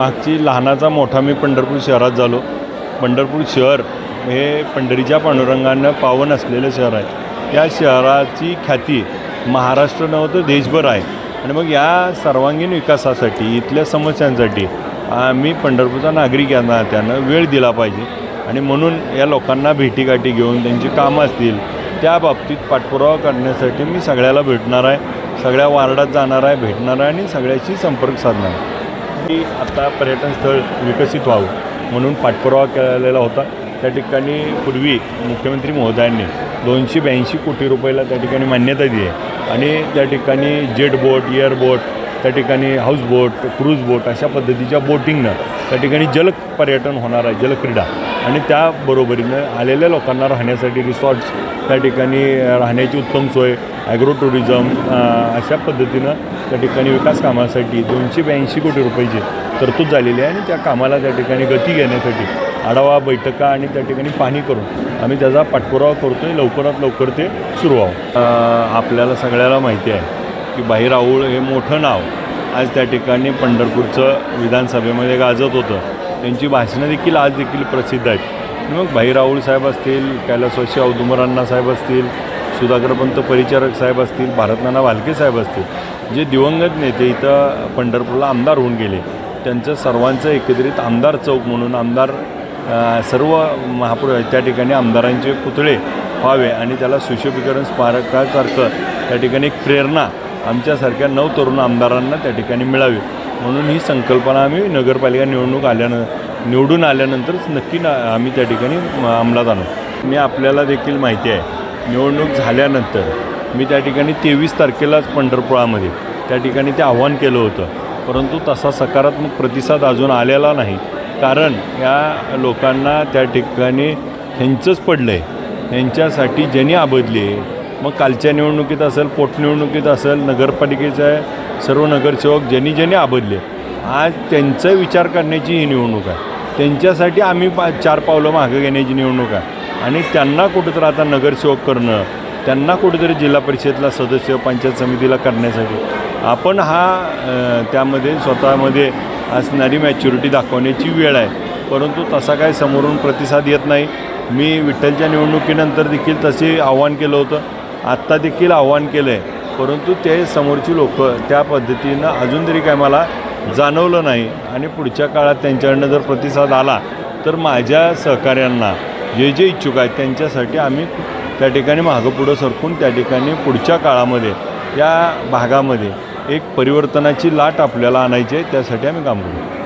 मागची लहानाचा मोठा मी पंढरपूर शहरात झालो. पंढरपूर शहर हे पंढरीच्या पांडुरंगानं पावन असलेलं शहर आहे. या शहराची ख्याती महाराष्ट्र नव्हतं देशभर आहे. आणि मग या सर्वांगीण विकासासाठी इथल्या समस्यांसाठी आम्ही पंढरपूरचा नागरिक यांना त्यानं वेळ दिला पाहिजे. आणि म्हणून या लोकांना भेटीगाठी घेऊन त्यांची कामं असतील त्या बाबतीत पाठपुरावा करण्यासाठी मी सगळ्याला भेटणार आहे. सगळ्या वार्डात जाणार आहे भेटणार आहे आणि सगळ्याशी संपर्क साधणार आहे. की आता पर्यटन स्थळ विकसित व्हावं म्हणून पाठपुरावा केलेला होता. त्या ठिकाणी पूर्वी मुख्यमंत्री महोदयांनी दोनशे ब्याऐंशी कोटी रुपयाला त्या ठिकाणी मान्यता दिली आहे. आणि त्या ठिकाणी जेट बोट एअरबोट त्या ठिकाणी हाऊस बोट क्रूज बोट अशा पद्धतीच्या बोटिंगनं त्या ठिकाणी जल पर्यटन होणार आहे जलक्रीडा. आणि त्याबरोबरीनं आलेल्या लोकांना राहण्यासाठी रिसॉर्ट्स त्या ठिकाणी राहण्याची उत्तम सोय ॲग्रो टुरिझम अशा पद्धतीनं त्या ठिकाणी विकास कामासाठी दोनशे ब्याऐंशी कोटी रुपयाची तरतूद झालेली आहे आणि त्या कामाला त्या ठिकाणी गती घेण्यासाठी आढावा बैठका आणि त्या ठिकाणी पाहणी करून आम्ही त्याचा पाठपुरावा करतो आहे लवकरात लवकर ते सुरू व्हावं. आपल्याला सगळ्याला माहिती आहे की बाहिराऊळ हे मोठं नाव आज त्या ठिकाणी पंढरपूरचं विधानसभेमध्ये गाजत होतं. त्यांची भाषणं देखील आज देखील प्रसिद्ध आहेत. मग मग भाईराऊळ साहेब असतील कैलासवासी औदुंबर साहेब असतील सुधाकरपंत परिचारक साहेब असतील भारतनाना भालके साहेब असतील जे दिवंगत नेते इथं पंढरपूरला आमदार होऊन गेले त्यांचं सर्वांचं एकत्रित आमदार चौक म्हणून आमदार सर्व महापुर त्या ठिकाणी आमदारांचे पुतळे व्हावे आणि त्याला सुशोभीकरण स्मारकासारखं त्या ठिकाणी एक प्रेरणा आमच्यासारख्या नऊ तरुण आमदारांना त्या ठिकाणी मिळावी. म्हणून ही संकल्पना आम्ही नगरपालिका निवडणूक आल्यानं निवडून आल्यानंतरच नक्की ना आम्ही त्या ठिकाणी अंमलात आणू. मी आपल्याला देखील माहिती आहे निवडणूक झाल्यानंतर मी त्या ठिकाणी तेवीस तारखेलाच पंढरपुरामध्ये त्या ठिकाणी ते आव्हान केलं होतं. परंतु तसा सकारात्मक प्रतिसाद अजून आलेला नाही. कारण या लोकांना त्या ठिकाणी ह्यांचंच पडलं आहे ह्यांच्यासाठी ज्यांनी आबदली मग कालच्या निवडणुकीत असेल पोटनिवडणुकीत असेल नगरपालिकेचा सर्व नगरसेवक ज्यांनी ज्यांनी आबदले आज त्यांचा विचार करण्याची ही निवडणूक आहे. त्यांच्यासाठी आम्ही पा चार पावलं मागं घेण्याची निवडणूक आहे. आणि त्यांना कुठंतरी आता नगरसेवक करणं त्यांना कुठेतरी जिल्हा परिषदेला सदस्य पंचायत समितीला करण्यासाठी आपण हा त्यामध्ये स्वतःमध्ये असणारी मॅच्युरिटी दाखवण्याची वेळ आहे. परंतु तसा काय समोरून प्रतिसाद येत नाही. मी विठ्ठलच्या निवडणुकीनंतर देखील तसे आव्हान केलं होतं. आत्ता देखील आव्हान केलं आहे परंतु ते समोरची लोक त्या पद्धतीनं अजून तरी काय मला जाणवलं नाही. आणि पुढच्या काळात त्यांच्याकडनं जर प्रतिसाद आला तर माझ्या सहकाऱ्यांना जे जे इच्छुक आहेत त्यांच्यासाठी आम्ही त्या ठिकाणी मागं पुढं सरकून त्या ठिकाणी पुढच्या काळामध्ये या भागामध्ये एक परिवर्तनाची लाट आपल्याला आणायची आहे त्यासाठी आम्ही काम करू.